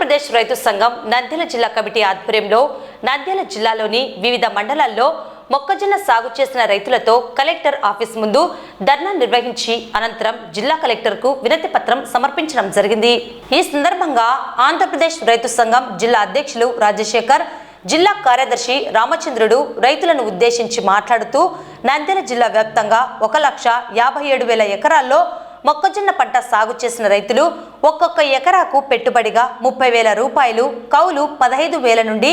ఆంధ్రప్రదేశ్ రైతు సంఘం నంద్యాల జిల్లా కమిటీ ఆధ్వర్యంలో నంద్యాల జిల్లాలోని వివిధ మండలాల్లో మొక్కజొన్న సాగు చేసిన రైతులతో కలెక్టర్ ఆఫీస్ ముందు ధర్నా నిర్వహించి అనంతరం జిల్లా కలెక్టర్కు వినతి పత్రం సమర్పించడం జరిగింది. ఈ సందర్భంగా ఆంధ్రప్రదేశ్ రైతు సంఘం జిల్లా అధ్యక్షులు రాజశేఖర్ జిల్లా కార్యదర్శి రామచంద్రుడు రైతులను ఉద్దేశించి మాట్లాడుతూ నంద్యాల జిల్లా వ్యాప్తంగా ఒక లక్ష యాభై ఏడు వేల ఎకరాల్లో మొక్కజొన్న పంట సాగు చేసిన రైతులు ఒక్కొక్క ఎకరాకు పెట్టుబడిగా ముప్పై వేల రూపాయలు కౌలు పదహైదు వేల నుండి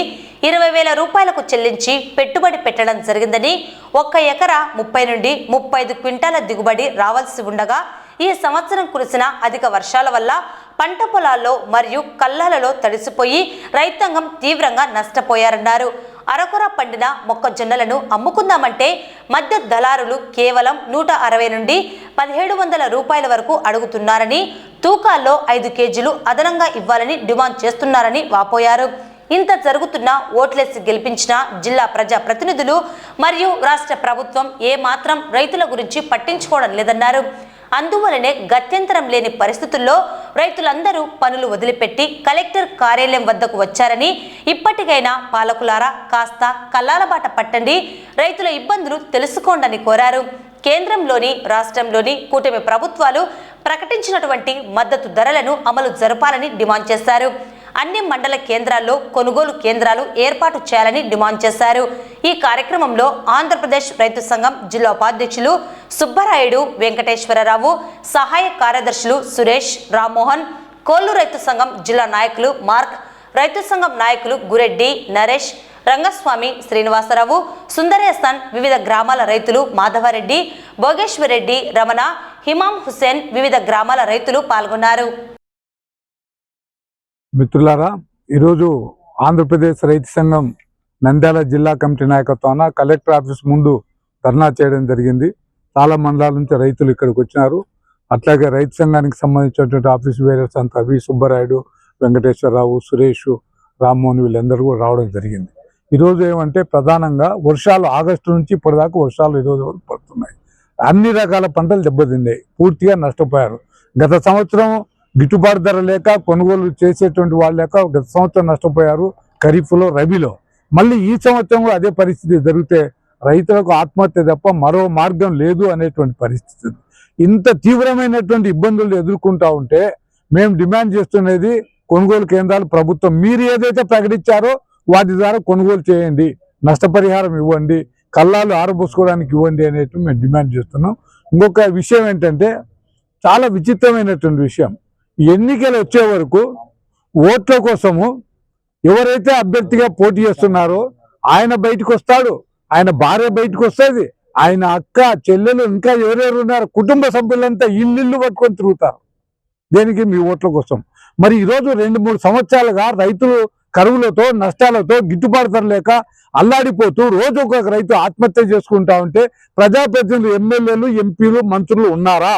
ఇరవై వేల రూపాయలకు చెల్లించి పెట్టుబడి పెట్టడం జరిగిందని ఒక్క ఎకరా ముప్పై నుండి ముప్పై ఐదు క్వింటాల దిగుబడి రావాల్సి ఉండగా ఈ సంవత్సరం కురిసిన అధిక వర్షాల వల్ల పంట పొలాల్లో మరియు కల్లాలలో తడిసిపోయి రైతాంగం తీవ్రంగా నష్టపోయారన్నారు. అరకొర పండిన మొక్కజొన్నలను అమ్ముకుందామంటే మధ్య దళారులు కేవలం నూట అరవై నుండి పదిహేడు వందల రూపాయల వరకు అడుగుతున్నారని తూకాల్లో ఐదు కేజీలు అదనంగా ఇవ్వాలని డిమాండ్ చేస్తున్నారని వాపోయారు. ఇంత జరుగుతున్న ఓట్లేసి గెలిపించిన జిల్లా ప్రజా ప్రతినిధులు మరియు రాష్ట్ర ప్రభుత్వం ఏమాత్రం రైతుల గురించి పట్టించుకోవడం లేదన్నారు. అందువలనే గత్యంతరం లేని పరిస్థితుల్లో రైతులందరూ పనులు వదిలిపెట్టి కలెక్టర్ కార్యాలయం వద్దకు వచ్చారని ఇప్పటికైనా పాలకులారా కాస్త కల్లాలబాట పట్టండి రైతుల ఇబ్బందులు తెలుసుకోండని కోరారు. కేంద్రంలోని రాష్ట్రంలోని కూటమి ప్రభుత్వాలు ప్రకటించినటువంటి మద్దతు ధరలను అమలు జరపాలని డిమాండ్ చేశారు. అన్ని మండల కేంద్రాల్లో కొనుగోలు కేంద్రాలు ఏర్పాటు చేయాలని డిమాండ్ చేశారు. ఈ కార్యక్రమంలో ఆంధ్రప్రదేశ్ రైతు సంఘం జిల్లా ఉపాధ్యక్షులు సుబ్బరాయుడు వెంకటేశ్వరరావు సహాయ కార్యదర్శులు సురేష్ రామ్మోహన్ కోల్లు రైతు సంఘం జిల్లా నాయకులు మార్క్ రైతు సంఘం నాయకులు గురెడ్డి నరేష్ రంగస్వామి శ్రీనివాసరావు సుందరేస్తాన్ వివిధ గ్రామాల రైతులు మాధవరెడ్డి భోగేశ్వరరెడ్డి రమణ హిమాం హుసేన్ వివిధ గ్రామాల రైతులు పాల్గొన్నారు. మిత్రులారా ఈరోజు ఆంధ్రప్రదేశ్ రైతు సంఘం నంద్యాల జిల్లా కమిటీ నాయకత్వాన కలెక్టర్ ఆఫీస్ ముందు ధర్నా చేయడం జరిగింది. చాలా మండలాల నుంచి రైతులు ఇక్కడికి వచ్చినారు. అట్లాగే రైతు సంఘానికి సంబంధించినటువంటి ఆఫీస్ బేరర్స్ అంతా వి. సుబ్బరాయుడు వెంకటేశ్వరరావు సురేష్ రామ్మోహన్ వీళ్ళందరూ కూడా రావడం జరిగింది. ఈరోజు ఏమంటే ప్రధానంగా వర్షాలు ఆగస్టు నుంచి ఇప్పటిదాకా వర్షాలు ఈరోజు వరకు పడుతున్నాయి. అన్ని రకాల పంటలు దెబ్బతిన్నాయి. పూర్తిగా నష్టపోయారు. గత సంవత్సరం గిట్టుబాటు ధర లేక కొనుగోలు చేసేటువంటి వాళ్ళు లేక గత సంవత్సరం నష్టపోయారు ఖరీఫ్లో రబీలో. మళ్ళీ ఈ సంవత్సరం కూడా అదే పరిస్థితి జరిగితే రైతులకు ఆత్మహత్య తప్ప మరో మార్గం లేదు అనేటువంటి పరిస్థితి. ఇంత తీవ్రమైనటువంటి ఇబ్బందులు ఎదుర్కొంటా ఉంటే మేము డిమాండ్ చేస్తున్నది కొనుగోలు కేంద్రాలు ప్రభుత్వం. మీరు ఏదైతే ప్రకటించారో వాటి ద్వారా కొనుగోలు చేయండి. నష్టపరిహారం ఇవ్వండి. కల్లాలు ఆరబోసుకోవడానికి ఇవ్వండి అనేటువంటి మేము డిమాండ్ చేస్తున్నాం. ఇంకొక విషయం ఏంటంటే చాలా విచిత్రమైనటువంటి విషయం. ఎన్నికలు వచ్చే వరకు ఓట్ల కోసము ఎవరైతే అభ్యర్థిగా పోటీ చేస్తున్నారో ఆయన బయటకు వస్తాడు. ఆయన భార్య బయటకు వస్తుంది. ఆయన అక్క చెల్లెలు ఇంకా ఎవరెవరు ఉన్నారు? కుటుంబ సభ్యులంతా ఇల్లు పట్టుకొని తిరుగుతారు. దేనికి? మీ ఓట్ల కోసం. మరి ఈరోజు రెండు మూడు సంవత్సరాలుగా రైతులు కరువులతో నష్టాలతో గిట్టుబాటు ధరలేక అల్లాడిపోతూ రోజు ఒక రైతు ఆత్మహత్య చేసుకుంటా ఉంటే ప్రజాప్రతినిధులు ఎమ్మెల్యేలు ఎంపీలు మంత్రులు ఉన్నారా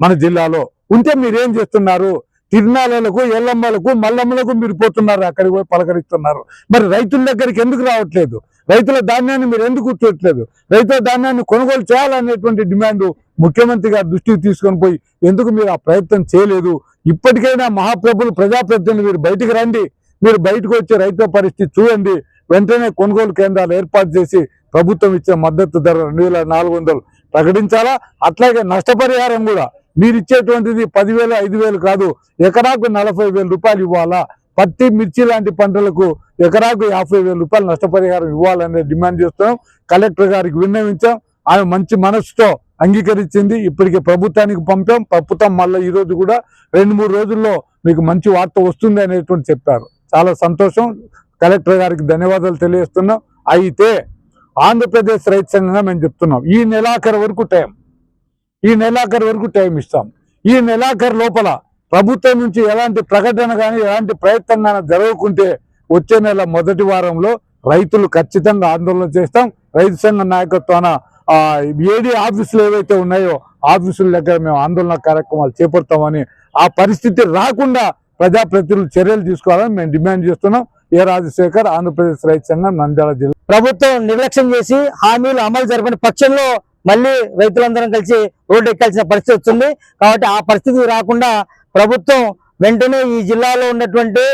మన జిల్లాలో? ఉంటే మీరేం చేస్తున్నారు? తిరునాళ్ళకు ఎల్లమ్మలకు మల్లమ్మలకు మీరు పోతున్నారు అక్కడికి పోయి పలకరిస్తున్నారు. మరి రైతుల దగ్గరికి ఎందుకు రావట్లేదు? రైతుల ధాన్యాన్ని మీరు ఎందుకు కూర్చోట్లేదు? రైతుల ధాన్యాన్ని కొనుగోలు చేయాలనేటువంటి డిమాండ్ ముఖ్యమంత్రి గారి దృష్టికి తీసుకొని పోయి ఎందుకు మీరు ఆ ప్రయత్నం చేయలేదు? ఇప్పటికైనా మహాప్రభులు ప్రజాప్రతిని మీరు బయటికి రండి. మీరు బయటకు వచ్చే రైతుల పరిస్థితి చూడండి. వెంటనే కొనుగోలు కేంద్రాలు ఏర్పాటు చేసి ప్రభుత్వం ఇచ్చే మద్దతు ధర రెండు నాలుగు వందలు ప్రకటించాలా? అట్లాగే నష్టపరిహారం కూడా. మీరు ఇచ్చేటువంటిది పదివేలు ఐదు వేలు కాదు. ఎకరాకు నలభై వేల రూపాయలు ఇవ్వాలా? పత్తి మిర్చి లాంటి పంటలకు ఎకరాకు యాభై వేల రూపాయలు నష్టపరిహారం ఇవ్వాలనే డిమాండ్ చేస్తున్నాం. కలెక్టర్ గారికి విన్నవించాం. ఆమె మంచి మనసుతో అంగీకరించింది. ఇప్పటికే ప్రభుత్వానికి పంపాం. ప్రభుత్వం మళ్ళీ ఈరోజు కూడా. రెండు మూడు రోజుల్లో మీకు మంచి వార్త వస్తుంది అనేటువంటి చెప్పారు. చాలా సంతోషం. కలెక్టర్ గారికి ధన్యవాదాలు తెలియజేస్తున్నాం. అయితే ఆంధ్రప్రదేశ్ రైతు సంఘంగా మేము చెప్తున్నాం. ఈ నెలాఖరు వరకు టైం. ఈ నెలాఖరు వరకు టైం ఇస్తాం. ఈ నెలాఖరు లోపల ప్రభుత్వం నుంచి ఎలాంటి ప్రకటన కానీ ఎలాంటి ప్రయత్నం కానీ జరగకుంటే వచ్చే నెల మొదటి వారంలో రైతులు ఖచ్చితంగా ఆందోళన చేస్తాం. రైతు సంఘ నాయకత్వాన ఏడీ ఆఫీసులు ఏవైతే ఉన్నాయో ఆఫీసుల దగ్గర మేము ఆందోళన కార్యక్రమాలు చేపడతామని ఆ పరిస్థితి రాకుండా ప్రజాప్రతినిధులు చర్యలు తీసుకోవాలని మేము డిమాండ్ చేస్తున్నాం. ఏ రాజశేఖర్ ఆంధ్రప్రదేశ్ రైతు సంఘం నంద్యాల జిల్లా. ప్రభుత్వం నిర్లక్ష్యం చేసి హామీలు అమలు జరపని పక్షంలో మళ్ళీ రైతులందరం కలిసి రోడ్డు ఎక్కాల్సిన పరిస్థితి వస్తుంది. కాబట్టి ఆ పరిస్థితి రాకుండా ప్రభుత్వం వెంటనే ఈ జిల్లాలో ఉన్నటువంటి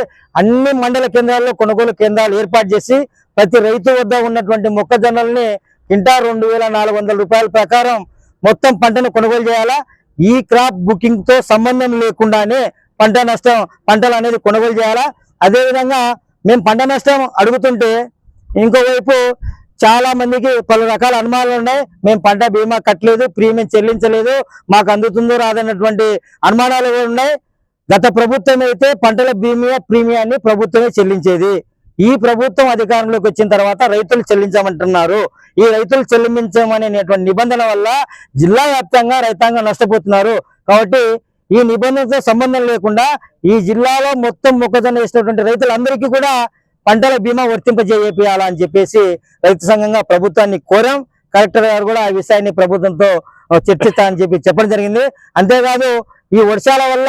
అన్ని మండల కేంద్రాల్లో కొనుగోలు కేంద్రాలు ఏర్పాటు చేసి ప్రతి రైతు వద్ద ఉన్నటువంటి మొక్కజొన్నల్ని కింటా రెండు వేల నాలుగు వందల రూపాయల ప్రకారం మొత్తం పంటను కొనుగోలు చేయాలా? ఈ క్రాప్ బుకింగ్తో సంబంధం లేకుండానే పంట నష్టం పంటలు అనేది కొనుగోలు చేయాలా? అదేవిధంగా మేము పంట నష్టం అడుగుతుంటే ఇంకోవైపు చాలా మందికి పలు రకాల అనుమానాలు ఉన్నాయి. మేము పంట బీమా కట్టలేదు ప్రీమియం చెల్లించలేదు మాకు అందుతుందో రాదన్నటువంటి అనుమానాలు కూడా ఉన్నాయి. గత ప్రభుత్వం అయితే పంటల బీమా ప్రీమియాన్ని ప్రభుత్వమే చెల్లించేది. ఈ ప్రభుత్వం అధికారంలోకి వచ్చిన తర్వాత రైతులు చెల్లించమంటున్నారు. ఈ రైతులు చెల్లించమనేటువంటి నిబంధన వల్ల జిల్లా వ్యాప్తంగా రైతాంగం నష్టపోతున్నారు. కాబట్టి ఈ నిబంధనతో సంబంధం లేకుండా ఈ జిల్లాలో మొత్తం మొక్కజొన్న వేసినటువంటి రైతులందరికీ కూడా పంటల బీమా వర్తింపజేయాలని చెప్పేసి రైతు సంఘంగా ప్రభుత్వాన్ని కోరాం. కలెక్టర్ గారు కూడా ఆ విషయాన్ని ప్రభుత్వంతో ఆ, చర్చిస్తానని చెప్పి చెప్పడం జరిగింది. అంతేకాదు ఈ వర్షాల వల్ల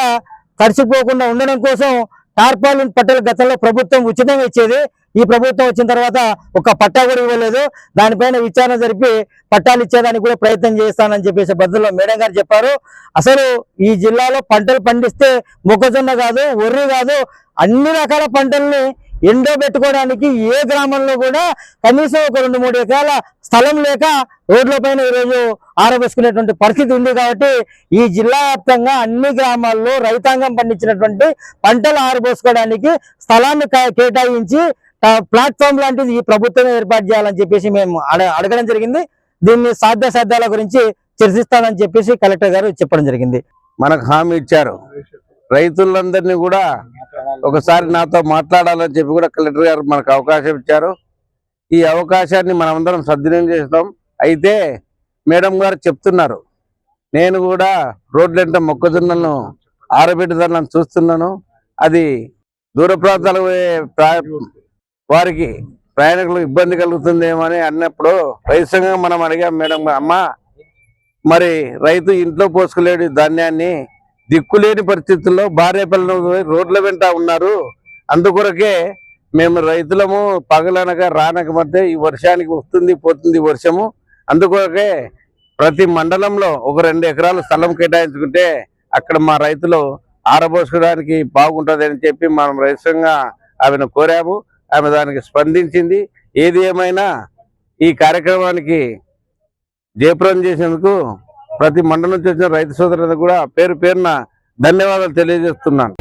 తడిసిపోకుండా ఉండడం కోసం టార్పాలిన్ పట్టలు గతంలో ప్రభుత్వం ఉచితంగా ఇచ్చేది. ఈ ప్రభుత్వం వచ్చిన తర్వాత ఒక పట్టా కూడా ఇవ్వలేదు. దానిపైన విచారణ జరిపి పట్టాలు ఇచ్చేదానికి కూడా ప్రయత్నం చేస్తానని చెప్పేసి బదుల్లో మేడం గారు చెప్పారు. అసలు ఈ జిల్లాలో పంటలు పండిస్తే మొక్కజొన్న కాదు ఒర్రి కాదు అన్ని రకాల పంటల్ని ఎండో పెట్టుకోవడానికి ఏ గ్రామంలో కూడా కనీసం ఒక రెండు మూడు ఎకరాల స్థలం లేక రోడ్ల పైన ఈరోజు ఆరబెసుకునేటువంటి పరిస్థితి ఉంది కాబట్టి ఈ జిల్లా వ్యాప్తంగా అన్ని గ్రామాల్లో రైతాంగం పండించినటువంటి పంటలు ఆరబోసుకోవడానికి స్థలాన్ని కేటాయించి ప్లాట్ఫామ్ లాంటిది ఈ ప్రభుత్వం ఏర్పాటు చేయాలని చెప్పేసి మేము అడగడం జరిగింది. దీన్ని సాధ్య సాధ్యాల గురించి చర్చిస్తానని చెప్పేసి కలెక్టర్ గారు చెప్పడం జరిగింది. మనకు హామీ ఇచ్చారు. రైతులందరినీ కూడా ఒకసారి నాతో మాట్లాడాలని చెప్పి కూడా కలెక్టర్ గారు మనకు అవకాశం ఇచ్చారు. ఈ అవకాశాన్ని మనమందరం సద్వినియోగం చేస్తాం. అయితే మేడం గారు చెప్తున్నారు. నేను కూడా రోడ్లంట మొక్కజొన్నలను ఆరబెట్టుదలను చూస్తున్నాను. అది దూర ప్రాంతాలకు పోయే వారికి ప్రయాణికులకు ఇబ్బంది కలుగుతుందేమో అని అన్నప్పుడు రైతు సంఘం మనం అడిగాం మేడం గారు, మరి రైతు ఇంట్లో పోసుకోలేడు ధాన్యాన్ని దిక్కులేని పరిస్థితుల్లో భార్య పిల్లలు రోడ్ల వెంట ఉన్నారు. అందుకొరకే మేము రైతులము పగలనగా రానక మధ్య ఈ వర్షానికి వస్తుంది పోతుంది వర్షము. అందుకొరకే ప్రతి మండలంలో ఒక రెండు ఎకరాల స్థలం కేటాయించుకుంటే అక్కడ మా రైతులు ఆరబోసుకోవడానికి బాగుంటుంది చెప్పి మనం రైతుగా ఆమెను కోరాము. ఆమె దానికి స్పందించింది. ఏది ఏమైనా ఈ కార్యక్రమానికి జయప్రదం చేసేందుకు ప్రతి మండలం నుంచి వచ్చిన రైతు సోదరులకు కూడా పేరు పేరున ధన్యవాదాలు తెలియజేస్తున్నాను.